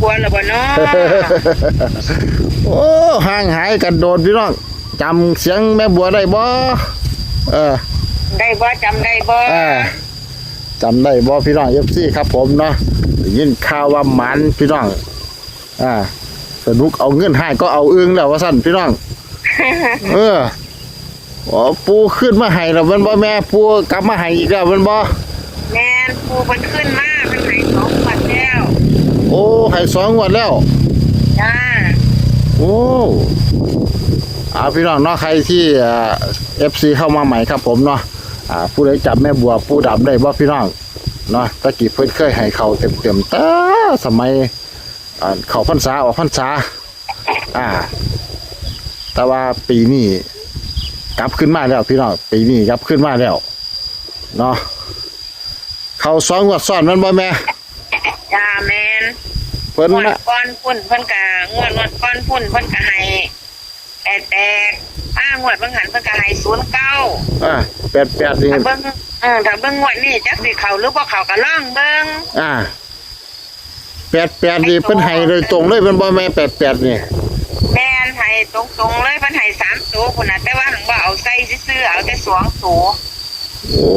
บัวหรือบ่เนาะโอ้ห่างหายกันโดนพี่น้องจำเสียงแม่บัวได้บ่เออ ได้บ่จำได้บ่เออจำได้บ่พี่น้องเอฟซีครับผมเนาะได้ยินข่าวว่าหมันพี่น้องอ่าสนุกเอาเงินให้ก็เอาอึ้งแล้วว่าสั่นพี่น้องเอออ๋อปูขึ้นมาให้แล้วแมันบ่แม่ปูกลับมาให้อีกแล้วแมันบ่แม่นปูเพิ่นขึ้นมาเพิ่นให้สองพันแล้วโอ้ให้สองงวดแล้ว จ้าโอ้อาพี่น้องเนาะใครที่เอฟซีเข้ามาใหม่ครับผมเนาะอ่าผู้ใดจับแม่บัวผู้ดับได้บ่พี่น้องเนาะตะกี้เพิ่นเคยให้เขาเต็มเต็มๆแต่สมัยอ่าเขาพรรษาออกพรรษาอ่า แต่ว่าปีนี้กลับขึ้นมาแล้วพี่น้องปีนี้กลับขึ้นมาแล้วเนาะเขาสองงวดซ้อนแมันบ่แม่จ้าแม่น เพิ่นงวดนะก้อนพุ่นเพิ่นก็งวดงวดก้อนพุ่นเพิ่นก็ให้แปดแปดอ้างวดเบิ่งหันเพิ่นก็ให้ศูนย์เก้าอ่าแปดแปดนี่ถ้าเบิ่งเออถ้าเบิ่งงวดนี้จักสิเข้าหรือบ่เข้าก็ลองเบิ่งอ่าแปดแปดนี่เพิ่นให้เลยตรงเลยเป็นบ่แม่แปดแปดนี่แม่นให้ตรงๆเลยเพิ่นให้สามตัวพุ่นน่ะแต่ว่าหังว่าเอาใส่ซื่อๆเอาแต่สองตัวโอ้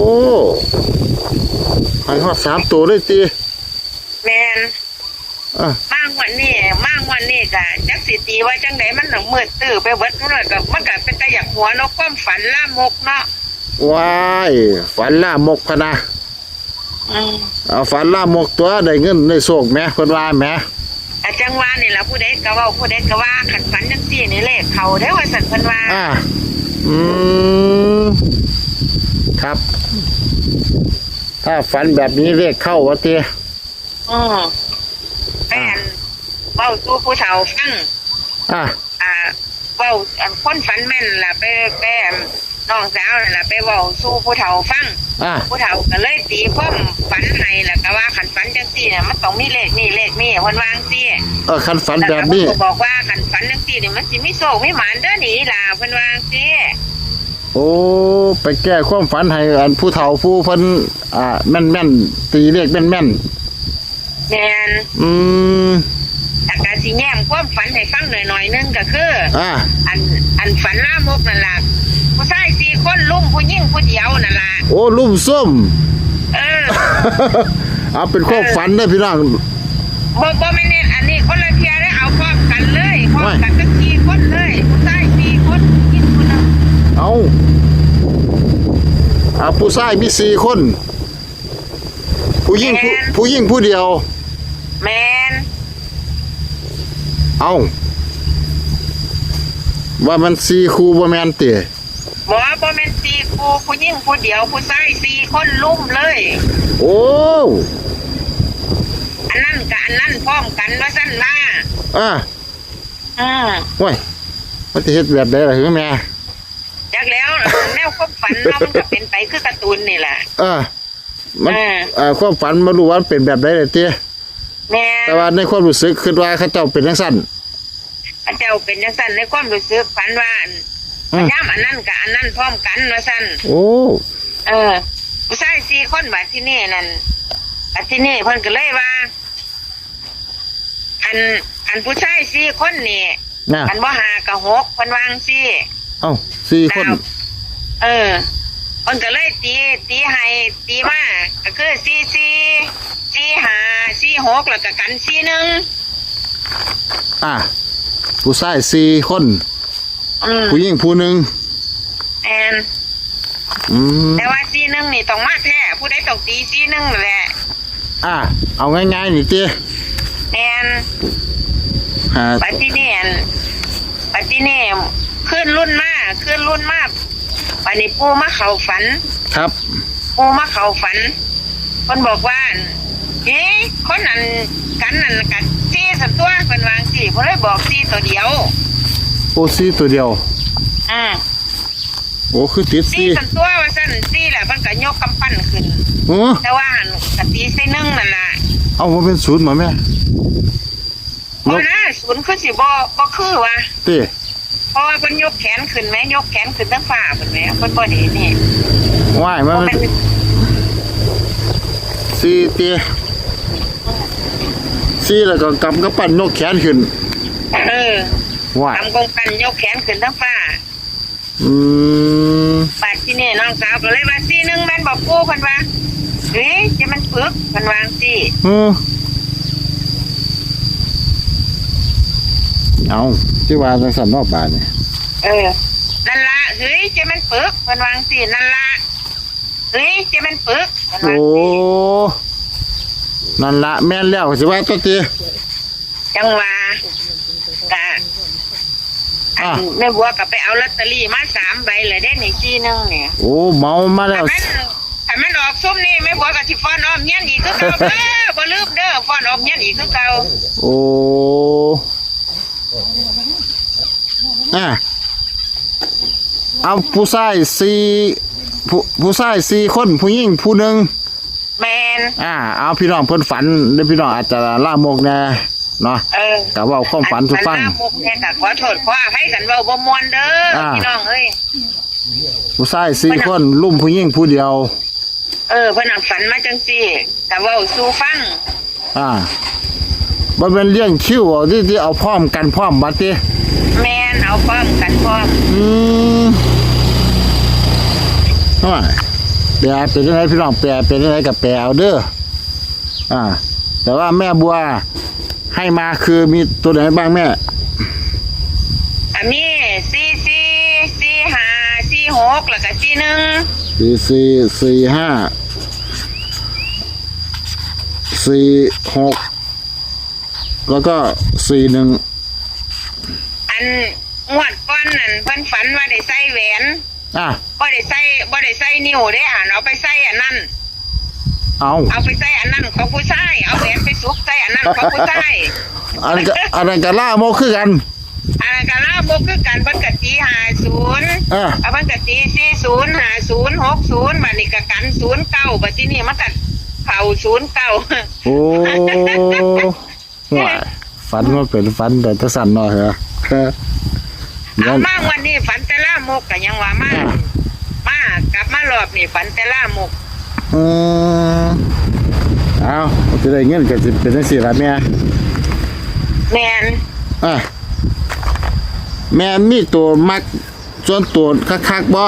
ให้ฮอดสามตัวเลยตีแม่น อะมางวันนี้มางวันนี้ก็จักสิตีว่าจังไดมันหนังมืดตื้อไปเบิดนู่นเลยก็มันก็เป็นตะอยากหัวเนกความฝันล่ามกเนาะว้ายฝันล่ามกพะนะอืมเอาฝันล่ามกตัวได้เงินได้โชคแหม่เพิ่นว่าแหม่อาจังว่านี่ล่ะผู้ใดก็เว้าผู้ใดก็ว่าขันฝันจังซี่นี่เลขเขาเด้อว่าสันเพิ่นว่าอ่าอืมครับ ถ้าฝันแบบนี้เรียกเข้าวะตีอืม แม่นเว้าสู่ผู้เฒ่าฟังอะอ่าเว้าอันคนฝันแม่นล่ะไปไปอันน้องสาวนั่นล่ะไปเว้าสู่ผู้เฒ่าฟังอะผู้เฒ่าก็เลยตีความฝันให้ล่ะก็ว่าขันฝันจังซี่น่ะมันต้องมีเลขนี่เลขนี่เพิ่นว่าจังซี่เออคันฝันแบบนี้ ล้วก็บอกว่าขันฝันจังซี่นี่มันสิมีโศกมีหมานเด้อหนีล่ะเพิ่นว่าจังซี่โอ้ ไปแก้ความฝันให้อันผู้เฒ่าผู้เพิ่นอ่าแม่นแม่นๆตีเลขแม่นแม่น แม่นๆอืมแต่การสิแย้มความฝันให้ฟังหน่อยๆนึงก็คืออะอันอันฝันลามกนั่นล่ะผู้ชายสี่คนลุมผู้หญิงผู้เดียวนั่นล่ะโอ้ลุ่มส้ม เออ เอาเป็นความฝันเด้อพี่น้อง บ่บ่แม่นเน้นอันนี้คนละเทียได้เอาพร้อมกันเลยพร้อมกันทั้งสี่คนเลยผู้ชายสี่คนผู้หญิงคนหนึงเอาอาผู้ชายมีสี่คน ผู้หญิงผู้ผู้หญิงผู้เดียว แม่นเอาว่ามันสี่คู่บ่แม่นติบ่บ่แม่นสี่คู่ผู้หญิงผู้เดียวผู้ชายสี่คนลุมเลย โอ้อันนั้นกับอันนั้นพร้อมกันว่าสั้นว่าอะอืมโอ้ยมันจะเฮ็ดแบบใดล่ะคือแม่จากแล้วแนวความฝันเนาะมันก็เป็นไปคือการ์ตูนนี่แหละ เออมันเออ เอ่อความฝันมารู้ว่ามันเป็นแบบใดเลยติ แม่แต่ว่าในความรู้สึกคิดว่าเขาเจ้าเป็นจังซั่น พระเจ้าเป็นจังสั้นในความรู้สึกฝันว่าอันอืมย่ามอันนั้นกับอันนั้นพร้อมกันว่าสั้นโอ้เออผู้ชายสี่คนบัดที่นี่นั่นบัดที่นี่เพิ่นก็เลยว่า อันอันผู้ชายสี่คนนี่น่ะอันบ่หากับหกเพิ่นวาจั่งซี่ เอ้าสี่คนดาวเออมันก็เลยตีตีให้ตีมาก็คือสี่สี่สี่ห้าสี่ หกแล้วก็กันสี่หนึ่งอะผู้ชายสี่คน อืมผู้หญิงผู้หนึ่งแอนอืมแต่ว่าสี่หนึ่งนี่ต้องมาแท้ผู้ใดต้องตีสี่หนึ่งนั่นแหละอะเอาง่ายๆนี่ติแอนหาปัจจุบันปัจจุบันขึ้นรุ่นมาขึ้นรุ่นมาวันนี้ปูมาเข้าฝัน ครับ ปูมาเข้าฝันคนบอกว่าเฮ้ คนนั้นกันนั่นกันซี่สันตัวเป็นวางสี่เพนเลยบอกซี่ตัวเดียวโอ้สี่ตัวเดียวอ่าโอ้คือติดซี่สี่สันตัวว่าสั้นซี่แหละมันก็ยกกำปั้นขึ้น โอ้แต่ว่าหันกะตีใส่นึ่งนั่นแหละเอามาเป็นศูนย์มาแม่เพราะนะศูนย์คือสิบ่บ่คือว่าติเพราะว่าเพิ่นยกแขนขึ้นไหมยกแขนขึ้นทั้งฝ่าเพิ่นแหมเพิ่นบ่เห็นนี่ว่ายมันเพราะเป็มันนสี่ติ ซีแล้วก็กำกับปั้นนกแขนขึ้น เออว่าทำกงกันยกแขนขึ้นทั้งฟ้าอืมบาดที่นี่น้องสาวก็เลยว่าซีหนึงแม่นบอกกูเพิ่นว่าเฮ้ยจะมันปึกเพิ่นวาจังสิเออเอาที่ว่าจังสันนอกบานนี่เออนั่นละเฮ้ยจะมันปึกเพิ่นวาจังสินั่นละเฮ้ยจะมันปึกเพิ่นวาโอ้จังสิ นั่นละแม่นแล้วสิว่าตัวตีจังว่ากะอัอะนแม่บัวก็ไปเอาลอตเตอรี่มาสามใบเลยได้ในซีหนึงเนี่ยโอ้เมามาแล้วถ้ามันถ้ามันออกซุ่มนี่แม่บัวก็สิฟ้อนออมเงี้ยนอีกคือเก่าเด้อบ่ลืมเด้อฟ้อนออมเงี้ยนอีกคือเก่าโอ้อะเอาผู้ชายสี่ผู้ผู้ชายสี่คนผู้หญิงผู้หนึ่งแม นอ่าเอาพี่น้องเพิ่นฝันเด้อพี่น้องอาจจะล่ามกแน่เนาะเออกะเว่าความฝันทุกฟังอันมุกเนี่ยก็ขอโทษขออภัยกันเว้าบ่ม่วนเด้ออ่า พี่น้องเอ้ย ผู้ชายสี่คน ลุ่มผู้หญิงผู้เดียว เออเพิ่นนะฝันมาจังซี่ก็เว้าสู่ฟัง อ่าบ่เป็นเลี้ยงคิวเอาที่ที่เอาพร้อมกันพร้อมบัดติแม่นเอาพร้อมกันพร้อมอืมว่า แปลเป็นยังไงพี่น้องแปลเป็นยังไงกับแปลเอาเด้ออ่า แต่ว่าแม่บัวให้มาคือมีตัวไหนบ้างแม่ อันนี้4 4 4 5 4 6แล้วก็4 1สี่สี่สี่ห้าสี่หกแล้วก็สี่หนึ่งอันงวดก่อนนั่นเพิ่นฝันว่าได้ใส่แหวน อะบ่ได้ใส่บ่ได้ใส่นิ้วเด้อ่านเอาไปใส่อันนั้น เอาเอาไปใส่อันนั้นของผู้ชาย เอาแหวนไปซุกใส่อันนั้นของผู้ชาย อันนั้นก็อันนั้นก็ล่าโมกคือกันอันนั้นก็ลาบกคือกันเพิ่นก็ตี50อะเอามันก็ตีสี่ศูนย์ห้าศูนย์หกศูนย์บัดนี้ก็กันศูนย์เก้าบัดที่นี่มันก็เผาศูนย์เก้าโอ้ว่าฝันว่าเป็นฝันแต่ตะสันหน่อยเหรอเออเอามากวันนี้ฝันแต่ ละมกก็ยังว่ามาอะมากลับมารอบนี่ฝันแต่ละมกอืมเอาจะได้เงินก็จะเป็นจังซี่ล่ะแม่แมนอะแม่มีตัวมักส่วนตัวคักๆบ่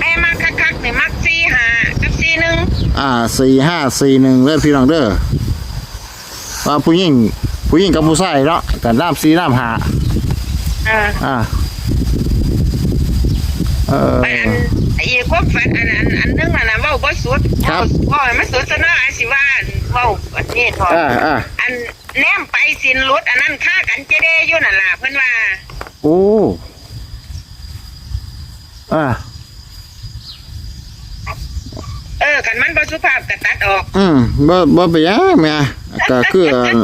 แม่มาคักๆนี่มักสี่ห้ากับสี่หนึ่งอ่าสี่ห้าสี่หนึ่งเด้อพี่น้องเด้อว่าผู้หญิงผู้หญิงกับผู้ชายเนาะกันน้ำสี่น้ำหาอ่า อ่า เอออันอันอีกความฝันอันอันอันหนึงน่ะนะเว้าบ่สุดครับเว้าให้มันสุดซะเนาะอันสิว่าเว้าอันนี้ทอะอ่าอ่าอันแนมไปสินรถอันนั้นค่ากันเจเดอยู่นั่นล่ะเพิ่นว่า โอ้อ่าเออกันมันบ่สุภาพก็ตัดออก อืมบ่บ่ไปนหยังแม่ก็คืออัน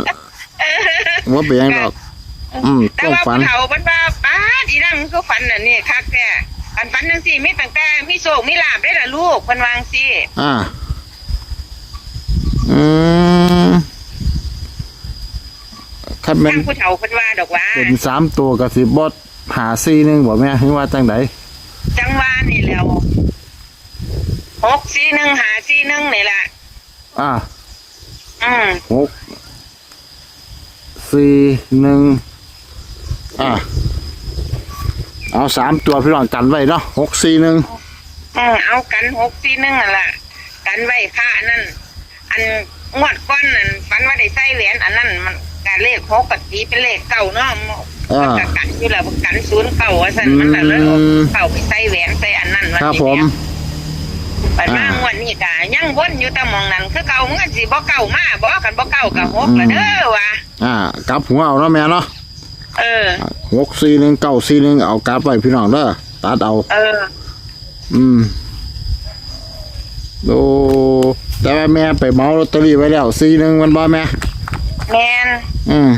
บ่ไปนหยังดอก อืมแต่ต้องว่าฝัน ผู้เฒ่าเพิ่นว่าป้าดอีนั่งคือฝันน่ะนี่คักแท้ อันฝันจังซี่มีตั้งแต่มีโชคมีลาภได้ล่ะลูกเพิ่นวาจังซี่อ่า อืมคันแม่ทานงผู้เฒ่าเพิ่นว่าดอกว่า เป็นสามตัวกับสิบดหาซีหนึงบ่แม่ถึงว่าจังไดจังว่านี่แหล้ว6 4 1 5 4 1นี่ล่ะอ่าอืมหกสี่หนึ่งอ่า เอาสามตัวพี่น้องกันไว้เนาะหกสี่หนึ่งอืมเอากัน6 4 1นั่นล่ะกันไว้ค่าอันนั้นอันงวดก้อนนั่นฝันว่าได้ใส่แหวนอันนั้นมันก็เลข6ก็ตีเป็นเลขเก้าเนาะอ่า มันก็กันอยู่แล้วกันศูนย์เก้าว่าซั่นมันก็เลยเอาอืมเข้าไปใส่แหวนใส่อันนั้นว่าครับสิผมแม่ไปมางวันนี้กะยังวนอยู่แต่หมองนั้นคือเก่ามันก็สิบ่เก่ามาบ่กันบ่เก่ากับหกละเด้อว่ะอ่ากลับหัวเอาเนาะแม่เนาะ เออ หกสี่หนึ่งเก้าสี่หนึ่งเอากลับไว้พี่น้องเด้อตัดเอา เออ อืมโอ้แต่ว่าแม่ไปเหมาลอตเตอรี่ไว้แล้วสี่หนึ่งมันบ่แม่ แม่นอืม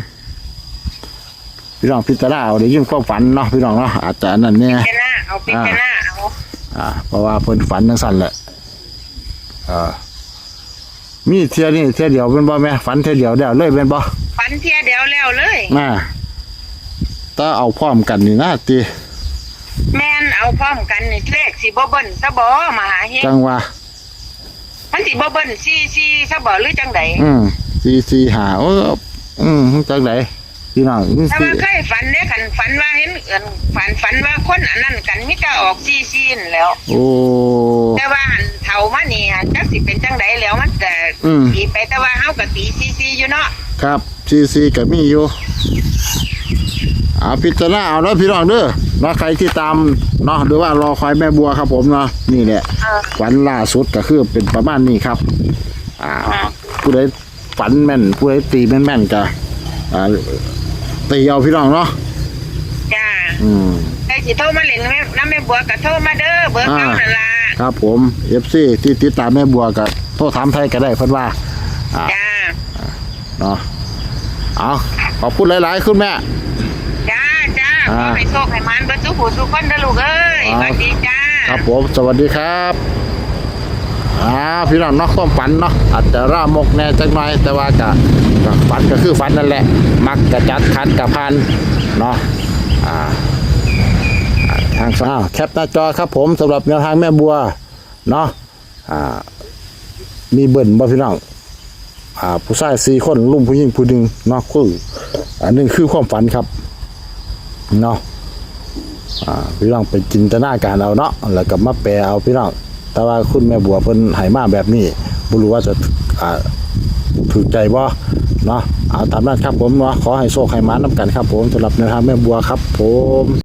พี่น้องพิจารณาเอาได้ยินความฝันเนาะพี่น้องเนาะอาจจะอันนั่นเนี่ยแค่หน้าเอาปิดแค่หน้าเอา อ่าเพราะว่าเพิ่นฝันจังสั่นแหละอ่ามีเที่ยนี่เที่ยเดียวเป็นบ่แม่ฝันเที่ยเดียวเดียวเลยเป็นบ่ฝันเที่ยเดียวแล้วเลยน่า ถ้าเอาพร้อมกันนี่นะติแม่นเอาพร้อมกันนี่เลขสิบ่เบิ้นซะบ่มหาเฮงจังว่า มันสิบ่เบิ้นซี่ซี่ซะบ่หรือจังไดอืมสซีซีหาโอ้อืมจังไหนพี่น้องอืมแต่สิว่าเคยฝันเนี่ยขันฝันว่าเห็นเอื่นฝันฝันว่าคนอันนั้นกันมิจะออกซีซีนแหล้ว โอ้ แต่ว่าหันเท่ามานี่หันจักสิเป็นจังไดแล้วมันก็อืม ตีไปแต่ว่าเฮาก็ตีซีซีอยู่เนาะครับซีซีก็มีอยู่ เอาพิจารณาเอาเนาะพี่น้องเด้อเนาะใครที่ตามเนาะหรือว่ารอคอยแม่บัวครับผมเนาะนี่แหละเออฝันล่าสุดก็คือเป็นประมาณนี้ครับอ่าผู้ใดฝันแม่นผู้ใดตีแม่นแม่นๆก็อ่าตีเอาพี่น้องเนาะจ้าอืม ใครสิโทรมาเล่นแม่น้ำแม่บัวก็โทรมาเด้อเบอร์เก่านั่นล่ะครับผมเอฟซีที่ติดตามแม่บัวก็โทรถามไทยก็ได้เพิ่นว่าอ่าจ้า เนาะเอาขอบคุณหลาย ๆ คุณแม่จ้าจ้าอ่า ขอให้โชคให้มันเบิดทุกผู้ทุกคนเด้อลูกเอ้ยอ่าสวัสดีจ้า ครับผม สวัสดีครับอ่าพี่น้องเนาะความฝันเนาะอาจจะร่ามกแน่จักหน่อยแต่ว่าก็ก็ฝันก็คือฝันนั่นแหละ มักกระจัดคัดกระพันเนาะอ่าอ่าทางซ้ายแคปหน้าจอครับผมสำหรับแนวทางแม่บัวเนาะอ่ามีเบิ่นบ่พี่น้องอ่าผู้ชายสี่คนลุมผู้หญิงผู้หนึ่งเนาะคืออันหนึงคือความฝันครับ เนาะอ่าพี่น้องไปจินตนาการเอาเนาะแล้วก็มาแปลเอาพี่น้องแต่ว่าคุณแม่บัวเพิ่นให้มาแบบนี้บ่รู้ว่าจะอ่าถูกใจบ่เนาะเอาตามนั้นครับผมเนาะขอให้โชคให้มานํกันครับผมสำหรับแนวทางแม่บัวครับผม